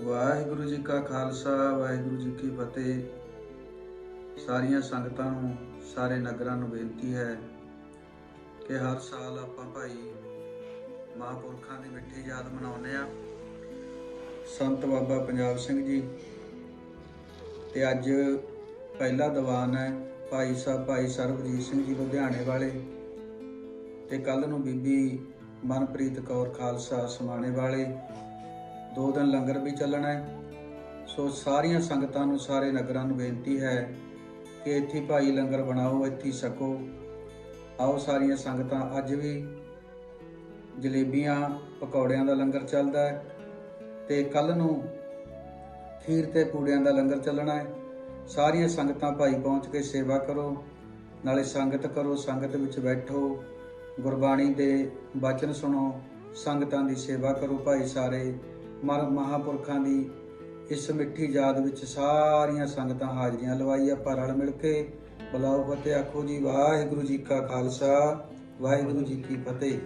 ਵਾਹਿਗੁਰੂ ਜੀ ਕਾ ਖਾਲਸਾ, ਵਾਹਿਗੁਰੂ ਜੀ ਕੀ ਫਤਿਹ। ਸਾਰੀਆਂ ਸੰਗਤਾਂ ਨੂੰ, ਸਾਰੇ ਨਗਰਾਂ ਨੂੰ ਬੇਨਤੀ ਹੈ ਕਿ ਹਰ ਸਾਲ ਆਪਾਂ ਭਾਈ ਮਹਾਂਪੁਰਖਾਂ ਦੀ ਮਿੱਠੀ ਯਾਦ ਮਨਾਉਂਦੇ ਆ ਸੰਤ ਬਾਬਾ ਪੰਜਾਬ ਸਿੰਘ ਜੀ, ਤੇ ਅੱਜ ਪਹਿਲਾ ਦੀਵਾਨ ਹੈ ਭਾਈ ਸਾਹਿਬ ਭਾਈ ਸਰਬਜੀਤ ਸਿੰਘ ਜੀ ਲੁਧਿਆਣੇ ਵਾਲੇ, ਤੇ ਕੱਲ ਨੂੰ ਬੀਬੀ ਮਨਪ੍ਰੀਤ ਕੌਰ ਖਾਲਸਾ ਸਮਾਣੇ ਵਾਲੇ ਦੋ ਦਿਨ ਲੰਗਰ ਵੀ ਚੱਲਣਾ ਹੈ। ਸੋ ਸਾਰੀਆਂ ਸੰਗਤਾਂ ਨੂੰ, ਸਾਰੇ ਨਗਰਾਂ ਨੂੰ ਬੇਨਤੀ ਹੈ ਕਿ ਇੱਥੇ ਭਾਈ ਲੰਗਰ ਬਣਾਓ, ਇੱਥੇ ਸਕੋ। ਆਓ ਸਾਰੀਆਂ ਸੰਗਤਾਂ, ਅੱਜ ਵੀ ਜਲੇਬੀਆਂ, ਪਕੌੜਿਆਂ ਦਾ ਲੰਗਰ ਚੱਲਦਾ ਹੈ ਤੇ ਕੱਲ ਨੂੰ ਖੀਰ ਤੇ ਪੂੜਿਆਂ ਦਾ ਲੰਗਰ ਚੱਲਣਾ ਹੈ। ਸਾਰੀਆਂ ਸੰਗਤਾਂ ਭਾਈ ਪਹੁੰਚ ਕੇ ਸੇਵਾ ਕਰੋ, ਨਾਲੇ ਸੰਗਤ ਕਰੋ, ਸੰਗਤ ਵਿੱਚ ਬੈਠੋ, ਗੁਰਬਾਣੀ ਦੇ ਬਚਨ ਸੁਣੋ, ਸੰਗਤਾਂ ਦੀ ਸੇਵਾ ਕਰੋ ਭਾਈ ਸਾਰੇ। ਮਹਾਪੁਰਖਾਂ ਦੀ ਇਸ ਮਿੱਠੀ ਯਾਦ ਵਿੱਚ ਸਾਰੀਆਂ ਸੰਗਤਾਂ ਹਾਜ਼ਰੀਆਂ ਲਵਾਈ ਆਪਾਂ ਰਲ ਮਿਲ ਕੇ ਬੁਲਾਓ ਫਤਿਹ, ਆਖੋ ਜੀ, ਵਾਹਿਗੁਰੂ ਜੀ ਕਾ ਖਾਲਸਾ, ਵਾਹਿਗੁਰੂ ਜੀ ਕੀ ਫਤਿਹ।